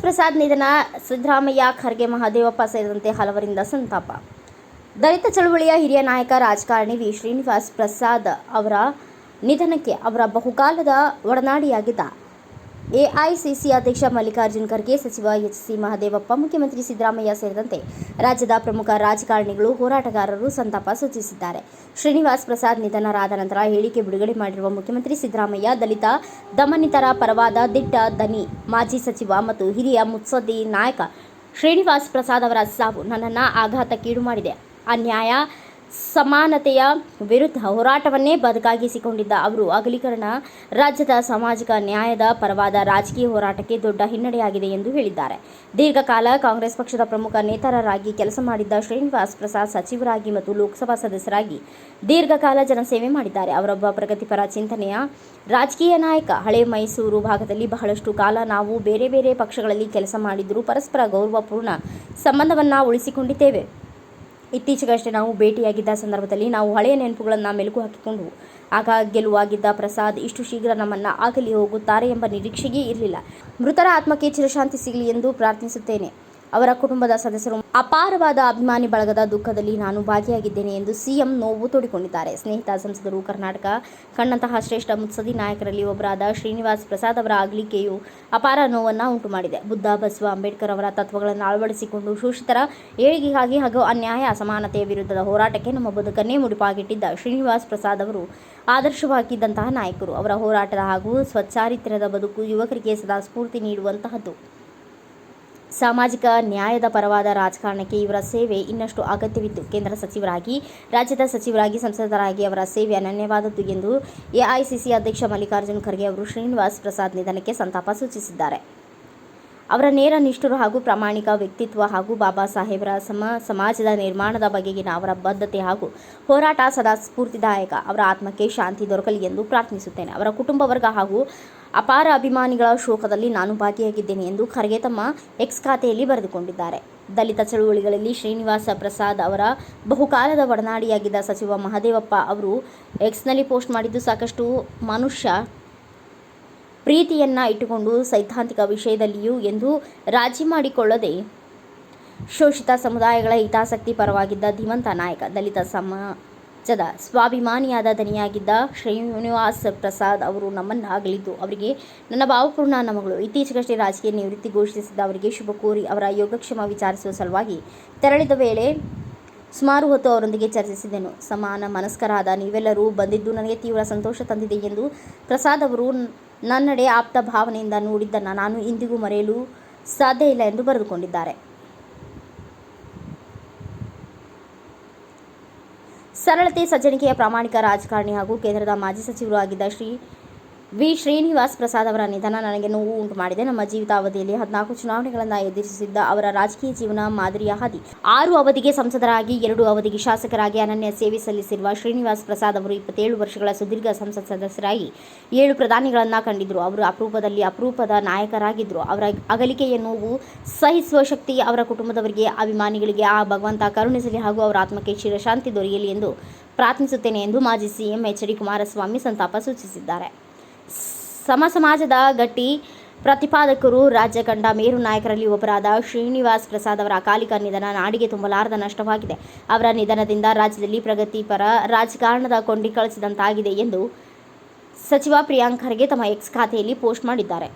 ಪ್ರಸಾದ್, ನಿಧನ ಸಿದ್ದರಾಮಯ್ಯ, ಖರ್ಗೆ, ಮಹಾದೇವಪ್ಪ ಸೇರಿದಂತೆ ಹಲವರಿಂದ ಸಂತಾಪ. ದಲಿತ ಚಳವಳಿಯ ಹಿರಿಯ ನಾಯಕ, ರಾಜಕಾರಣಿ ವಿ. ಶ್ರೀನಿವಾಸ್ ಪ್ರಸಾದ್ ಅವರ ನಿಧನಕ್ಕೆ ಅವರ ಬಹುಕಾಲದ ಒಡನಾಡಿಯಾಗಿದ್ದ ಎಐಸಿಸಿ ಅಧ್ಯಕ್ಷ ಮಲ್ಲಿಕಾರ್ಜುನ್ ಖರ್ಗೆ ಸಚಿವ ಎಚ್ ಸಿ ಮಹದೇವಪ್ಪ, ಮುಖ್ಯಮಂತ್ರಿ ಸಿದ್ದರಾಮಯ್ಯ ಸೇರಿದಂತೆ ರಾಜ್ಯದ ಪ್ರಮುಖ ರಾಜಕಾರಣಿಗಳು ಹೋರಾಟಗಾರರು ಸಂತಾಪ ಸೂಚಿಸಿದ್ದಾರೆ. ಶ್ರೀನಿವಾಸ್ ಪ್ರಸಾದ್ ನಿಧನರಾದ ನಂತರ ಹೇಳಿಕೆ ಬಿಡುಗಡೆ ಮಾಡಿರುವ ಮುಖ್ಯಮಂತ್ರಿ ಸಿದ್ದರಾಮಯ್ಯ, ದಲಿತ, ದಮನಿತರ ಪರವಾದ ದಿಟ್ಟ ದನಿ ಮಾಜಿ ಸಚಿವ ಮತ್ತು ಹಿರಿಯ ಮುತ್ಸದ್ದಿ ನಾಯಕ ಶ್ರೀನಿವಾಸ್ ಪ್ರಸಾದ್ ಅವರ ಸಾವು ನನ್ನನ್ನು ಆಘಾತಕ್ಕೀಡು ಮಾಡಿದೆ. ಅನ್ಯಾಯ ಸಮಾನತೆಯ ವಿರುದ್ಧ ಹೋರಾಟವನ್ನೇ ಬದುಕಾಗಿಸಿಕೊಂಡಿದ್ದ ಅವರು. ಅಗಲೀಕರಣ ರಾಜ್ಯದ ಸಾಮಾಜಿಕ ನ್ಯಾಯದ ಪರವಾದ ರಾಜಕೀಯ ಹೋರಾಟಕ್ಕೆ ದೊಡ್ಡ ಹಿನ್ನಡೆಯಾಗಿದೆ ಎಂದು ಹೇಳಿದ್ದಾರೆ. ದೀರ್ಘಕಾಲ ಕಾಂಗ್ರೆಸ್ ಪಕ್ಷದ ಪ್ರಮುಖ ನೇತಾರರಾಗಿ ಕೆಲಸ ಮಾಡಿದ್ದ ಶ್ರೀನಿವಾಸ್ ಪ್ರಸಾದ್ ಸಚಿವರಾಗಿ ಮತ್ತು ಲೋಕಸಭಾ ಸದಸ್ಯರಾಗಿ ದೀರ್ಘಕಾಲ ಜನಸೇವೆ ಮಾಡಿದ್ದಾರೆ. ಅವರೊಬ್ಬ ಪ್ರಗತಿಪರ ಚಿಂತನೆಯ ರಾಜಕೀಯ ನಾಯಕ. ಹಳೆ ಮೈಸೂರು ಭಾಗದಲ್ಲಿ ಬಹಳಷ್ಟು ಕಾಲ ನಾವು ಬೇರೆ ಬೇರೆ ಪಕ್ಷಗಳಲ್ಲಿ ಕೆಲಸ ಮಾಡಿದರೂ ಪರಸ್ಪರ ಗೌರವಪೂರ್ಣ ಸಂಬಂಧವನ್ನು ಉಳಿಸಿಕೊಂಡಿದ್ದೇವೆ. ಇತ್ತೀಚೆಗಷ್ಟೇ ನಾವು ಭೇಟಿಯಾಗಿದ್ದ ಸಂದರ್ಭದಲ್ಲಿ ನಾವು ಹಳೆಯ ನೆನಪುಗಳನ್ನು ಮೆಲುಕು ಹಾಕಿಕೊಂಡು ಆಗ ಗೆಲುವಾಗಿದ್ದ ಪ್ರಸಾದ್ ಇಷ್ಟು ಶೀಘ್ರ ನಮ್ಮನ್ನು ಆಗಲಿ ಹೋಗುತ್ತಾರೆ ಎಂಬ ನಿರೀಕ್ಷೆಯೇ ಇರಲಿಲ್ಲ. ಮೃತರ ಆತ್ಮಕ್ಕೆ ಚಿರಶಾಂತಿ ಸಿಗಲಿ ಎಂದು ಪ್ರಾರ್ಥಿಸುತ್ತೇನೆ. ಅವರ ಕುಟುಂಬದ ಸದಸ್ಯರು ಅಪಾರವಾದ ಅಭಿಮಾನಿ ಬಳಗದ ದುಃಖದಲ್ಲಿ ನಾನು ಭಾಗಿಯಾಗಿದ್ದೇನೆ ಎಂದು ಸಿಎಂ ನೋವು ತೋಡಿಕೊಂಡಿದ್ದಾರೆ. ಸ್ನೇಹಿತ, ಸಂಸದರು, ಕರ್ನಾಟಕ ಕಣ್ಣಂತಹ ಶ್ರೇಷ್ಠ ಮುತ್ಸದಿ ನಾಯಕರಲ್ಲಿ ಒಬ್ಬರಾದ ಶ್ರೀನಿವಾಸ್ ಪ್ರಸಾದ್ ಅವರ ಆಗಲಿಕೆಯು ಅಪಾರ ನೋವನ್ನು ಉಂಟು ಮಾಡಿದೆ ಬುದ್ಧ, ಬಸವ, ಅಂಬೇಡ್ಕರ್ ಅವರ ತತ್ವಗಳನ್ನು ಅಳವಡಿಸಿಕೊಂಡು ಶೋಷಿತರ ಏಳಿಗೆಗಾಗಿ ಹಾಗೂ ಅನ್ಯಾಯ, ಅಸಮಾನತೆಯ ವಿರುದ್ಧದ ಹೋರಾಟಕ್ಕೆ ನಮ್ಮ ಬದುಕನ್ನೇ ಮುಡಿಪಾಗಿಟ್ಟಿದ್ದ ಶ್ರೀನಿವಾಸ್ ಪ್ರಸಾದ್ ಅವರು ಆದರ್ಶವಾಗಿದ್ದಂತಹ ನಾಯಕರು. ಅವರ ಹೋರಾಟದ ಹಾಗೂ ಸ್ವಚ್ಛಾರಿತ್ರ್ಯದ ಬದುಕು ಯುವಕರಿಗೆ ಸದಾ ಸ್ಫೂರ್ತಿ ನೀಡುವಂತಹದ್ದು. ಸಾಮಾಜಿಕ ನ್ಯಾಯದ ಪರವಾದ ರಾಜಕಾರಣಕ್ಕೆ ಇವರ ಸೇವೆ ಇನ್ನಷ್ಟು ಅಗತ್ಯವಿತ್ತು. ಕೇಂದ್ರ ಸಚಿವರಾಗಿ, ರಾಜ್ಯದ ಸಚಿವರಾಗಿ, ಸಂಸದರಾಗಿ ಅವರ ಸೇವೆ ಅನನ್ಯವಾದದ್ದು ಎಂದು ಎಐಸಿಸಿ ಅಧ್ಯಕ್ಷ ಮಲ್ಲಿಕಾರ್ಜುನ್ ಖರ್ಗೆ ಅವರು ಶ್ರೀನಿವಾಸ್ ಪ್ರಸಾದ್ ನಿಧನಕ್ಕೆ ಸಂತಾಪ ಸೂಚಿಸಿದ್ದಾರೆ. ಅವರ ನೇರ ನಿಷ್ಠುರು ಹಾಗೂ ಪ್ರಾಮಾಣಿಕ ವ್ಯಕ್ತಿತ್ವ ಹಾಗೂ ಬಾಬಾ ಸಾಹೇಬರ ಸಮ, ಸಮಾಜದ ನಿರ್ಮಾಣದ ಬಗೆಗಿನ ಅವರ ಬದ್ಧತೆ ಹಾಗೂ ಹೋರಾಟ ಸದಾ ಸ್ಫೂರ್ತಿದಾಯಕ. ಅವರ ಆತ್ಮಕ್ಕೆ ಶಾಂತಿ ದೊರಕಲಿ ಎಂದು ಪ್ರಾರ್ಥಿಸುತ್ತೇನೆ. ಅವರ ಕುಟುಂಬ ವರ್ಗ ಹಾಗೂ ಅಪಾರ ಅಭಿಮಾನಿಗಳ ಶೋಕದಲ್ಲಿ ನಾನು ಭಾಗಿಯಾಗಿದ್ದೇನೆ ಎಂದು ಖರ್ಗೆ ತಮ್ಮ ಎಕ್ಸ್ ಖಾತೆಯಲ್ಲಿ ಬರೆದುಕೊಂಡಿದ್ದಾರೆ. ದಲಿತ ಚಳುವಳಿಗಳಲ್ಲಿ ಶ್ರೀನಿವಾಸ ಪ್ರಸಾದ್ ಅವರ ಬಹುಕಾಲದ ಒಡನಾಡಿಯಾಗಿದ್ದ ಸಚಿವ ಮಹದೇವಪ್ಪ ಅವರು ಎಕ್ಸ್ನಲ್ಲಿ ಪೋಸ್ಟ್ ಮಾಡಿದ್ದು ಸಾಕಷ್ಟು ಮನುಷ್ಯ ಪ್ರೀತಿಯನ್ನ ಇಟ್ಟುಕೊಂಡು ಸೈದ್ಧಾಂತಿಕ ವಿಷಯದಲ್ಲಿಯೂ ಎಂದು ರಾಜಿ ಮಾಡಿಕೊಳ್ಳದೆ ಶೋಷಿತ ಸಮುದಾಯಗಳ ಹಿತಾಸಕ್ತಿ ಪರವಾಗಿದ್ದ ಧೀಮಂತ ನಾಯಕ, ದಲಿತ ಸಮಾಜದ ಸ್ವಾಭಿಮಾನಿಯಾದ ಧನಿಯಾಗಿದ್ದ ಶ್ರೀನಿವಾಸ್ ಪ್ರಸಾದ್ ಅವರು ನಮ್ಮನ್ನು ಅಗಲಿದ್ದು ಅವರಿಗೆ ನನ್ನ ಭಾವಪೂರ್ಣ ನಮಗಳು. ಇತ್ತೀಚೆಗಷ್ಟೇ ರಾಜಕೀಯ ನಿವೃತ್ತಿ ಘೋಷಿಸಿದ್ದ ಅವರಿಗೆ ಶುಭ ಕೋರಿ ಅವರ ಯೋಗಕ್ಷೇಮ ವಿಚಾರಿಸುವ ಸಲುವಾಗಿ ತೆರಳಿದ ವೇಳೆ ಸುಮಾರು ಹೊತ್ತು ಅವರೊಂದಿಗೆ ಚರ್ಚಿಸಿದೆನು. ಸಮಾನ ಮನಸ್ಕರಾದ ನೀವೆಲ್ಲರೂ ಬಂದಿದ್ದು ನನಗೆ ತೀವ್ರ ಸಂತೋಷ ತಂದಿದೆ ಎಂದು ಪ್ರಸಾದ್ ಅವರು ನನ್ನಡೆ ಆಪ್ತ ಭಾವನೆಯಿಂದ ನೋಡಿದ್ದನ್ನು ನಾನು ಇಂದಿಗೂ ಮರೆಯಲು ಸಾಧ್ಯ ಇಲ್ಲ ಎಂದು ಬರೆದುಕೊಂಡಿದ್ದಾರೆ. ಸರಳತೆ, ಸಜ್ಜನಿಕೆಯ ಪ್ರಾಮಾಣಿಕ ರಾಜಕಾರಣಿ ಹಾಗೂ ಕೇಂದ್ರದ ಮಾಜಿ ಸಚಿವರು ಆಗಿದ್ದ ಶ್ರೀ ವಿ ಶ್ರೀನಿವಾಸ್ ಪ್ರಸಾದ್ ಅವರ ನಿಧನ ನನಗೆ ನೋವು ಉಂಟು ಮಾಡಿದೆ. ನಮ್ಮ ಜೀವಿತಾವಧಿಯಲ್ಲಿ ಹದಿನಾಲ್ಕು ಚುನಾವಣೆಗಳನ್ನು ಎದುರಿಸಿದ್ದ ಅವರ ರಾಜಕೀಯ ಜೀವನ ಮಾದರಿಯ ಹಾದಿ. ಆರು ಅವಧಿಗೆ ಸಂಸದರಾಗಿ, ಎರಡು ಅವಧಿಗೆ ಶಾಸಕರಾಗಿ ಅನನ್ಯ ಸೇವೆ ಸಲ್ಲಿಸಿರುವ ಶ್ರೀನಿವಾಸ್ ಪ್ರಸಾದ್ ಅವರು ಇಪ್ಪತ್ತೇಳು ವರ್ಷಗಳ ಸುದೀರ್ಘ ಸಂಸತ್ ಸದಸ್ಯರಾಗಿ ಏಳು ಪ್ರಧಾನಿಗಳನ್ನು ಕಂಡಿದ್ದರು ಅವರು ಅಪರೂಪದಲ್ಲಿ ಅಪರೂಪದ ನಾಯಕರಾಗಿದ್ದರು ಅವರ ಅಗಲಿಕೆಯ ನೋವು ಸಹಿಸುವ ಶಕ್ತಿ ಅವರ ಕುಟುಂಬದವರಿಗೆ, ಅಭಿಮಾನಿಗಳಿಗೆ, ಆ ಭಗವಂತ ಕರುಣಿಸಲಿ ಹಾಗೂ ಅವರ ಆತ್ಮಕ್ಕೆ ಚಿರಶಾಂತಿ ದೊರೆಯಲಿ ಎಂದು ಪ್ರಾರ್ಥಿಸುತ್ತೇನೆ ಎಂದು ಮಾಜಿ ಸಿಎಂ ಎಚ್ ಡಿ ಕುಮಾರಸ್ವಾಮಿ ಸಂತಾಪ ಸೂಚಿಸಿದ್ದಾರೆ. ಸಮಸಮಾಜದ ಗಟ್ಟಿ ಪ್ರತಿಪಾದಕರು, ರಾಜ್ಯ ಕಂಡ ಮೇರು ನಾಯಕರಲ್ಲಿ ಒಬ್ಬರಾದ ಶ್ರೀನಿವಾಸ್ ಪ್ರಸಾದ್ ಅವರ ಅಕಾಲಿಕ ನಿಧನ ನಾಡಿಗೆ ತುಂಬಲಾರದ ನಷ್ಟವಾಗಿದೆ. ಅವರ ನಿಧನದಿಂದ ರಾಜ್ಯದಲ್ಲಿ ಪ್ರಗತಿಪರ ರಾಜಕಾರಣದ ಕೊಂಡಿ ಕಳಿಸಿದಂತಾಗಿದೆ ಎಂದು ಸಚಿವ ಪ್ರಿಯಾಂಕ್ ಖರ್ಗೆ ತಮ್ಮ ಎಕ್ಸ್ ಖಾತೆಯಲ್ಲಿ ಪೋಸ್ಟ್ ಮಾಡಿದ್ದಾರೆ.